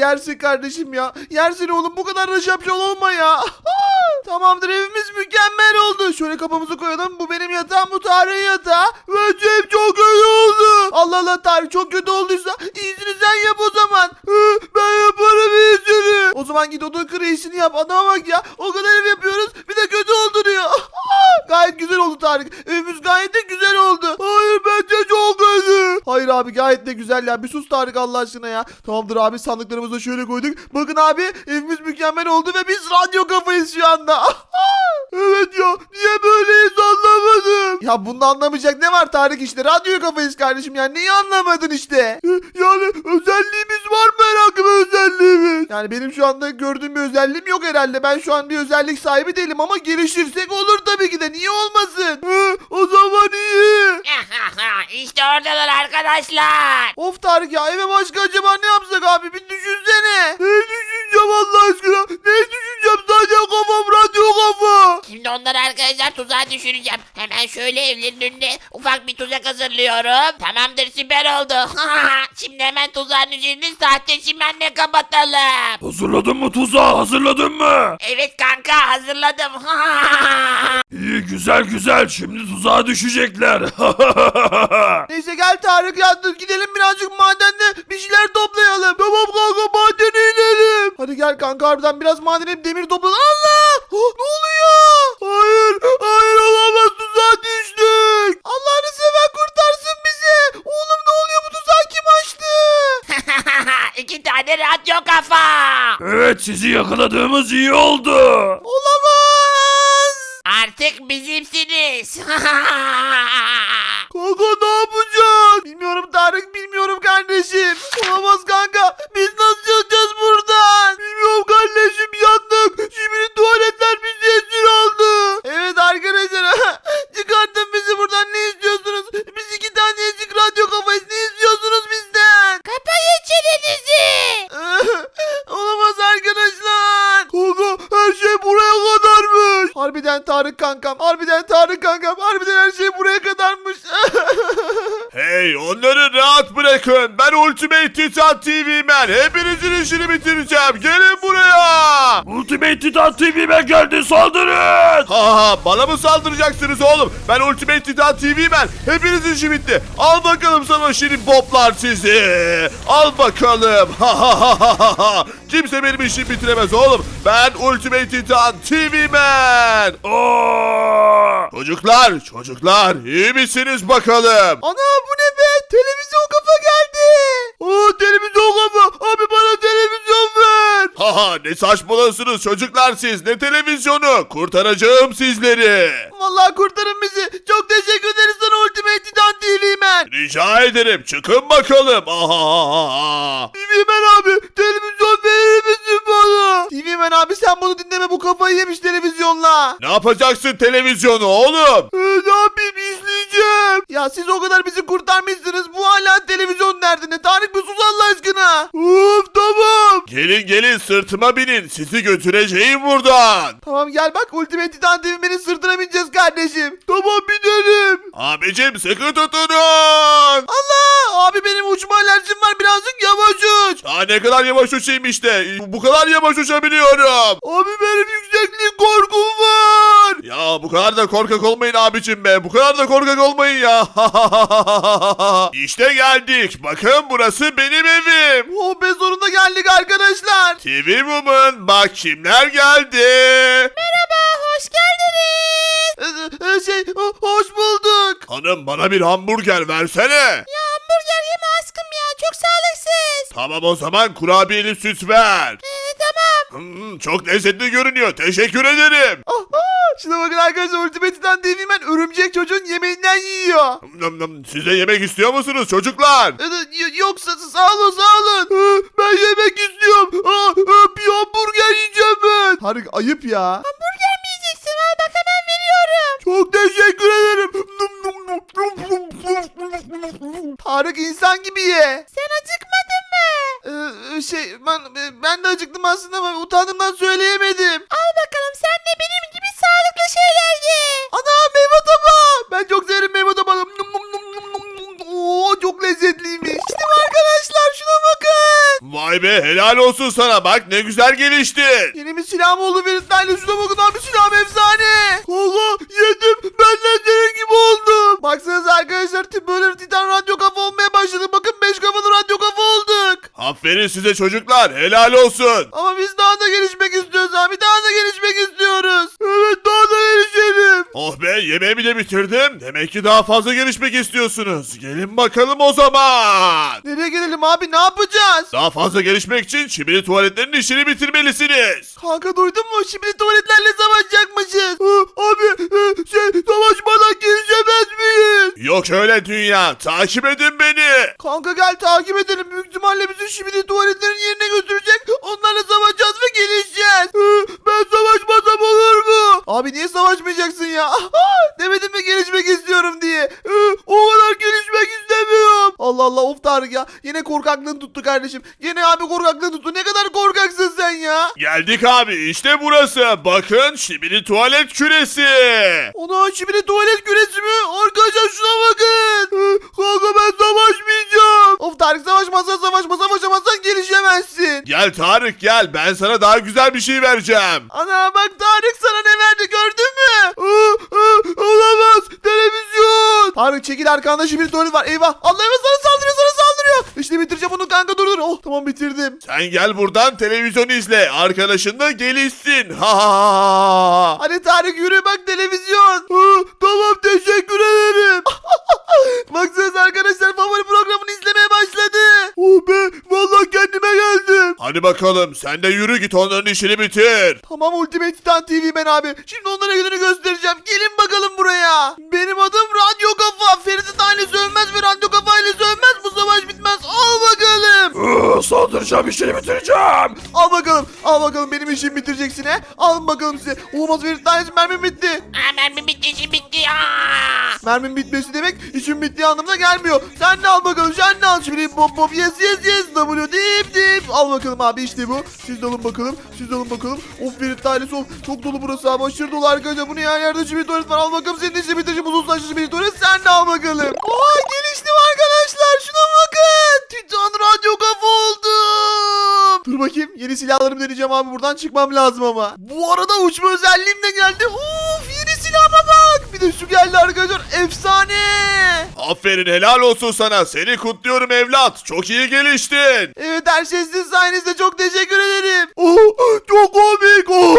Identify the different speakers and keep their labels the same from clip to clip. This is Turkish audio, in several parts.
Speaker 1: yersin kardeşim ya. Yersin oğlum bu kadar da şapşal olma ya. Tamamdır evimiz mükemmel oldu. Şöyle kapımızı koyalım. Bu benim yatağım bu Tarık'ın yatağı. Bence ev çok kötü oldu. Allah Allah Tarık çok kötü olduysa iyisini sen yap o zaman. Ben yaparım iyisini. O zaman git odun kır iyisini yap. Adama bak ya. O kadar ev yapıyoruz. Bir de kötü oldu diyor. gayet güzel oldu Tarık. Evimiz gayet de güzel oldu. Hayır bence çok kötü. Hayır abi gayet de güzel ya. Bir sus Tarık Allah aşkına ya. Tamamdır abi sandıklarımızı şöyle koyduk. Bakın abi evimiz mükemmel oldu ve biz radyo kafayız şu anda. evet ya niye böyleyiz anlamadım. Ya bunda anlamayacak ne var Tarık işte radyo kafayız kardeşim ya neyi anlamadın işte. Yani özelliğimiz var mı herhangi bir özelliğimiz? Yani benim şu anda gördüğüm bir özelliğim yok herhalde. Ben şu an bir özellik sahibi değilim ama gelişirsek olur tabii ki de niye olmasın? Hı, o zaman iyi.
Speaker 2: işte oradalar arkadaşlar.
Speaker 1: Of Tarık ya eve başka acaba ne yapsak abi bir düşünsene.
Speaker 2: Arkadaşlar tuzağa düşüreceğim. Hemen şöyle evlerin önüne ufak bir tuzak hazırlıyorum. Tamamdır süper oldu. Şimdi hemen tuzağın üzerini sahte çimenle kapatalım.
Speaker 3: Hazırladın mı tuzağı hazırladın mı?
Speaker 2: Evet kanka hazırladım.
Speaker 3: İyi güzel güzel şimdi tuzağa düşecekler.
Speaker 1: Neyse gel Tarık ya dur gidelim birazcık madende bir şeyler toplayalım. Tamam kanka madene inelim. Hadi gel kanka harbiden biraz madene demir toplayalım. Allah! Oh, ne oluyor? Hayır hayır olamaz tuzağa düştük. Allah'ını seven kurtarsın bizi. Oğlum ne oluyor bu tuzağı kim açtı?
Speaker 2: İki tane radyo kafa.
Speaker 3: evet sizi yakaladığımız iyi oldu.
Speaker 4: Ultimate Titan TV Man. Hepinizin işini bitireceğim. Gelin buraya.
Speaker 3: Ultimate Titan TV'me geldi saldırın.
Speaker 4: Ha ha bana mı saldıracaksınız oğlum? Ben Ultimate Titan TV Man. Hepinizin işi bitti. Al bakalım sana şirin boblar sizi. Al bakalım. Ha ha ha ha ha. Kimse benim işimi bitiremez oğlum. Ben Ultimate Titan TV Man.
Speaker 3: Aa!
Speaker 4: Çocuklar, çocuklar iyi misiniz bakalım?
Speaker 1: Ana bu ne be? Televizyon kafa geldi. Oo televizyon kafa. Abi bana televizyon ver.
Speaker 4: Haha ne saçmalıyorsunuz çocuklar siz ne televizyonu kurtaracağım sizleri.
Speaker 1: Vallahi kurtarın bizi. Çok teşekkür ederiz sana Ultimate Titan TV Man.
Speaker 4: Rica ederim çıkın bakalım. Aha.
Speaker 1: TV Man abi televizyon verir misin bana? TV Man abi sen bunu dinleme bu kafayı yemiş televizyonla.
Speaker 4: Ne yapacaksın televizyonu oğlum?
Speaker 1: Ee, ne yapayım. Ya siz o kadar bizi kurtarmışsınız. Bu hala televizyon derdine. Tarık bir sus Allah aşkına. Of tamam.
Speaker 4: Gelin gelin sırtıma binin sizi götüreceğim buradan.
Speaker 1: Tamam gel bak Ultimate Titan TV Man'in sırtına bineceğiz kardeşim. Tamam binelim.
Speaker 4: Abicim sıkı tutunun.
Speaker 1: Allah abi benim uçma alerjim var birazcık yavaş uç.
Speaker 4: Aa, ne kadar yavaş uçayım işte. Bu kadar yavaş uçabiliyorum.
Speaker 1: Abi benim yükseklik korkum var.
Speaker 4: Ya bu kadar da korkak olmayın abicim be. Bu kadar da korkak olmayın ya. işte geldik. Bakın burası benim evim.
Speaker 1: Oh be sonunda geldik arkadaşlar.
Speaker 4: TV Woman bak kimler geldi.
Speaker 1: Merhaba hoş geldiniz. Ee, şey ho- hoş bulduk.
Speaker 4: Hanım bana bir hamburger versene.
Speaker 1: Hamburger yeme aşkım ya çok sağlıksız.
Speaker 4: Tamam o zaman kurabiyeli süt ver.
Speaker 1: Ee.
Speaker 4: Hmm, çok lezzetli görünüyor. Teşekkür ederim.
Speaker 1: Ah, ah. Şuna bakın arkadaşlar Ultimate Titan TV Man örümcek çocuğun yemeğinden yiyor.
Speaker 4: Nım nım, Siz de yemek istiyor musunuz çocuklar?
Speaker 1: Ee, y- Yoksa sağ olun sağ olun. Ee, Ben yemek istiyorum. Aa, aa, Bir hamburger yiyeceğim ben. Tarık ayıp ya.
Speaker 4: Be helal olsun sana bak ne güzel geliştin.
Speaker 1: Yeni bir silahım oldu Feritlerle şuna bakın abi silahım efsane. Kanka yedim ben de senin gibi oldum. Baksanıza arkadaşlar tip böyle titan radyo kafa olmaya başladı. Bakın 5 kafalı radyo kafa olduk.
Speaker 4: Aferin size çocuklar helal olsun.
Speaker 1: Ama biz daha da gelişmek istiyoruz
Speaker 4: yemeğimi de bitirdim. Demek ki daha fazla gelişmek istiyorsunuz. Gelin bakalım o zaman.
Speaker 1: Nereye gidelim abi ne yapacağız?
Speaker 4: Daha fazla gelişmek için çimili tuvaletlerin işini bitirmelisiniz.
Speaker 1: Kanka duydun mu? Şimdi tuvaletlerle savaşacakmışız. abi şey savaşmadan gelişemez miyiz?
Speaker 4: Yok öyle dünya. Takip edin beni.
Speaker 1: Kanka gel takip edelim. Büyük ihtimalle bizi şimdi tuvaletlerin yerine götürecek. Onlarla savaşacağız ve gelişeceğiz. Ben savaşmasam olur mu? Abi niye savaşmayacaksın ya? Demedim mi gelişmek istiyorum diye. O kadar gelişmek istemiyorum. Allah Tarık ya. Yine korkaklığın tuttu kardeşim. Yine abi korkaklığın tuttu. Ne kadar korkaksın sen ya.
Speaker 4: Geldik abi işte burası. Bakın çimili tuvalet küresi.
Speaker 1: Ona şimdi tuvalet küresi mi? Arkadaşlar şuna bakın. Kanka ben savaşmayacağım. Of Tarık savaşmazsan savaşma savaşamazsan gelişemezsin.
Speaker 4: Gel Tarık gel ben sana daha güzel bir şey vereceğim.
Speaker 1: Ana bak Tarık sana ne verdi gördün mü? Olamaz televizyon. Tarık çekil arkanda şimdi tuvalet var. Eyvah Allah evet sana. İşte bitireceğim onu kanka dur dur. Oh tamam bitirdim.
Speaker 4: Sen gel buradan televizyon izle. Arkadaşın da gelişsin. Ha ha ha ha.
Speaker 1: Hadi Tarık yürü bak televizyon. tamam teşekkür ederim. Baksanıza arkadaşlar favori programını izlemeye başladı. Oh be vallahi kendime geldim.
Speaker 4: Hadi bakalım sen de yürü git onların işini bitir.
Speaker 1: Tamam Ultimate Titan TV ben abi. Şimdi onlara gününü göstereceğim. Gelin bakalım buraya. Benim adım Radyo Kafa. Ferit'in ailesi ölmez ve Radyo
Speaker 3: Saldıracağım işini bitireceğim.
Speaker 1: Al bakalım. Al bakalım benim işimi bitireceksin he. Alın bakalım size. Olmaz Ferit'in ailesi mermim bitti.
Speaker 2: Aa, mermi bitti işim bitti. Aa!
Speaker 1: Mermim bitmesi demek işim bittiği anlamına gelmiyor. Sen de al bakalım. Sen de al şimdi. Pop pop yes yes yes. W dip dip. Al bakalım abi işte bu. Siz de alın bakalım. Siz de alın bakalım. Of Ferit ailesi of. Çok dolu burası abi. Aşırı dolu arkadaşlar. Bu ne ya? Yerde şimdi tuvalet var. Al bakalım senin de işini bitireceğim. Uzun saçlı şimdi tuvalet. Sen de al bakalım. Oha geliştim Yeni silahlarımı deneyeceğim abi. Buradan çıkmam lazım ama. Bu arada uçma özelliğim de geldi. Uf yeni silahıma bak. Bir de şu geldi arkadaşlar. Efsane.
Speaker 4: Aferin helal olsun sana. Seni kutluyorum evlat. Çok iyi geliştin.
Speaker 1: Evet her şey sizin sayenizde çok teşekkür ederim. Oh, çok komik. Oh,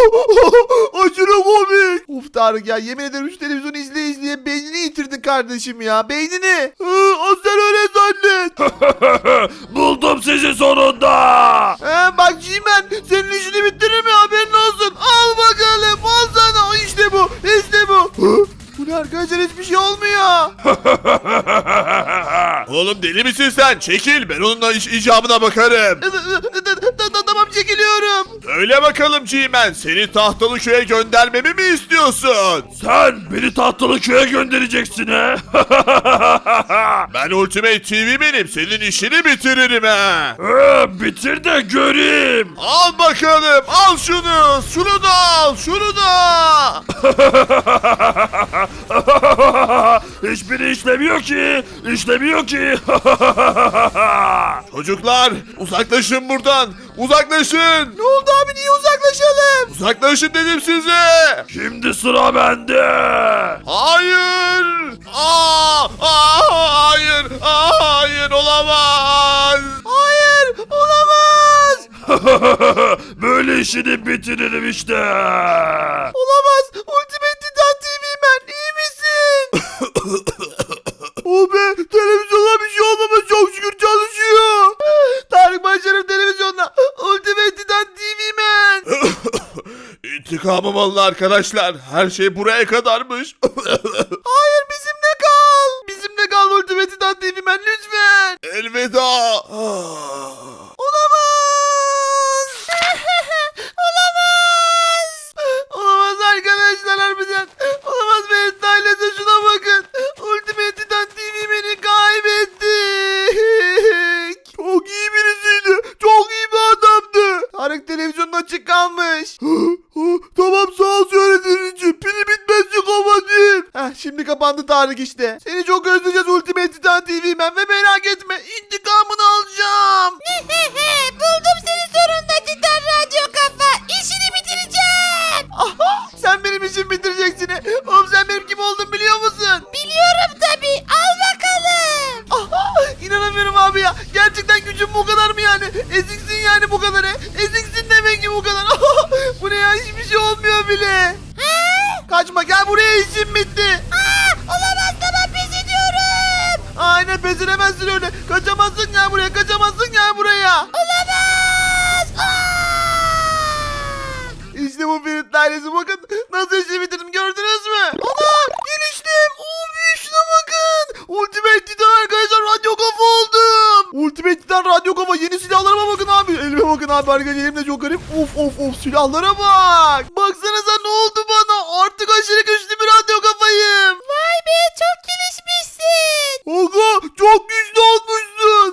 Speaker 1: aşırı komik. Uf Tarık ya yemin ederim şu televizyonu izleye izleye beynini yitirdin kardeşim ya. Beynini. Aa, sen öyle zannet.
Speaker 3: Buldum sizi sonunda.
Speaker 1: He, bak G-Man senin işini bitiririm ya haberin olsun. Al bakalım al sana. İşte bu işte bu. Bu ne arkadaşlar hiçbir şey olmuyor.
Speaker 4: Oğlum deli misin sen? Çekil ben onunla iş icabına bakarım.
Speaker 1: tamam çekiliyorum.
Speaker 4: Öyle bakalım G-Man. Seni tahtalı köye göndermemi mi istiyorsun?
Speaker 3: Sen beni tahtalı köye göndereceksin he.
Speaker 4: Ben Ultimate TV benim. Senin işini bitiririm ha.
Speaker 3: Ee, bitir de göreyim.
Speaker 4: Al bakalım. Al şunu. Şunu da al. Şunu da.
Speaker 3: Hiçbiri işlemiyor ki. İşlemiyor ki.
Speaker 4: Çocuklar uzaklaşın buradan. Uzaklaşın.
Speaker 1: Ne oldu abi niye uzaklaşalım?
Speaker 4: Uzaklaşın dedim size.
Speaker 3: Şimdi sıra bende.
Speaker 4: Hayır. Aa, aa, hayır. Aa, hayır olamaz.
Speaker 1: Hayır olamaz.
Speaker 3: Böyle işini bitiririm işte.
Speaker 1: Olamaz.
Speaker 4: Alın arkadaşlar. Her şey buraya kadarmış.
Speaker 1: Hayır bizimle kal. Bizimle kal Ultimate Titan TV man lütfen.
Speaker 4: Elveda.
Speaker 1: Olamaz. Olamaz. Olamaz arkadaşlar harbiden. Olamaz Ferit ailesi şuna bakın. Ultimate Titan TV beni kaybettik. Çok iyi birisiydi. Çok iyi bir adamdı. Tarık televizyonda açık kalmış. Tarık işte. Seni çok özleyeceğiz Kaçamazsın gel buraya kaçamazsın gel buraya.
Speaker 2: Olamaz.
Speaker 1: İşte bu Ferit ailesi bakın nasıl işi bitirdim gördünüz mü? Ana geliştim. Oo büyük şuna bakın. Ultimate Titan arkadaşlar radyo kafa oldum. Ultimate Titan radyo kafa yeni silahlarıma bakın abi. Elime bakın abi arkadaşlar elimde çok garip. Of of of silahlara bak. Baksanıza ne oldu bana artık aşırı güçlü bir radyo kafayım.
Speaker 2: Vay be çok gelişmişsin.
Speaker 1: Oga çok güçlü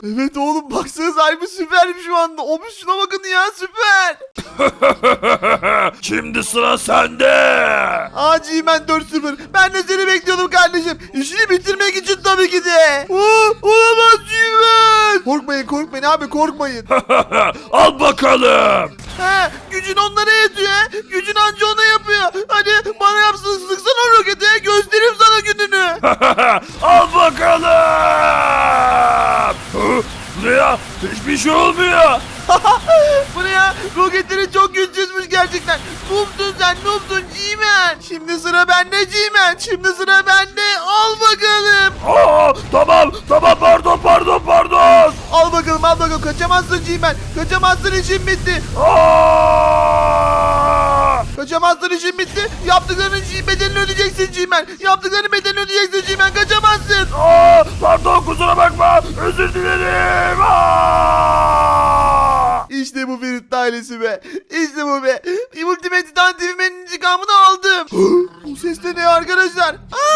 Speaker 1: olmuşsun. Evet oğlum baksanıza harbi süperim şu anda. O şuna bakın ya süper.
Speaker 3: Şimdi sıra sende.
Speaker 1: Aa G-Man 4-0. Ben de seni bekliyordum kardeşim. İşini bitirmek için tabii ki de. Oo, olamaz G-Man. Korkmayın korkmayın abi korkmayın.
Speaker 3: Al bakalım.
Speaker 1: He, gücün onlara yetiyor. Gücün anca ona yapıyor. Hadi bana yapsın sıksana o roketi. Göstereyim sana gününü.
Speaker 3: Al bakalım. Hı? Ne ya? Hiçbir şey olmuyor.
Speaker 1: Bu ne ya? Roketleri çok güçsüzmüş gerçekten. Noobsun sen noobsun G-Man. Şimdi sıra bende G-Man. Şimdi sıra bende. Al bakalım.
Speaker 3: Aa, tamam tamam pardon pardon pardon.
Speaker 1: Al bakalım al bakalım. Kaçamazsın G-Man. Kaçamazsın işin bitti.
Speaker 3: Aa!
Speaker 1: Kaçamazsın işin bitti. Yaptıklarının bedelini ödeyeceksin G-Man. Yaptıklarının bedelini ödeyeceksin G-Man. Kaçamazsın.
Speaker 3: Aa, pardon kusura bakma. Özür dilerim. Aa!
Speaker 1: İşte bu Ferit ailesi be. İşte bu be. Ultimate Titan TV'nin intikamını aldım. bu ses de ne arkadaşlar? Aa!